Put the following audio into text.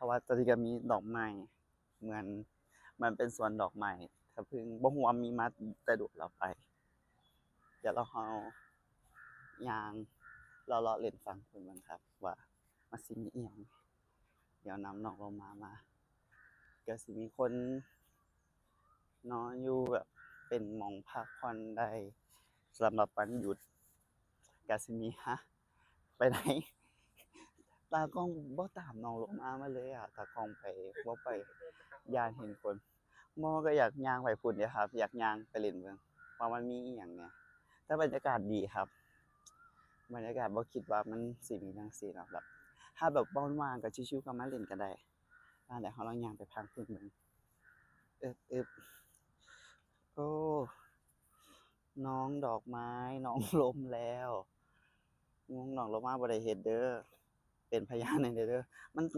ราะว่าตอนนี้ก็มีดอกไม้เหมือนมันเป็นสวนดอกไม้ถ้าเพึ่งบ่ฮู้ว่ามีมาแต่ดุเราไป เดี๋ยวเราเอายางเราเลาะเล่นฟังเพิ่นบิ่งครับ ว่ามันสิมีเอียงเดี๋ยวนำนองลงมามาก็สิมีคนนอนอยู่แบบเป็นมองพักผ่อนได้สำหรับวันหยุดก็สิมีฮะ ไปไหน ตากล้องบ่ตามน้องลงมามาเลยอะตากล้องไปบ่ไปยานเห็นคนมอก็อยากย่างไปพุ่นเด้ครับ อยากย่างไปเล่นเบิ่งว่ามันมีอีหยังแหน่แต่บรรยากาศดีครับ บรรยากาศบ่คิดว่ามันสิมีจังซี่เนาะแบบถ้าแบบบ่ว่างๆก็ชิวๆก็มาเล่นก็ได้อ่าเดี๋ยวเราลองย่างไปพักพุ่นเบิ่งเอิบอึบโอ้น้องดอกไม้ น้องลมแล้วน้องน้องลงมาบ่ได้เฮ็ดเด้อ เป็นพยานในเด้อมัน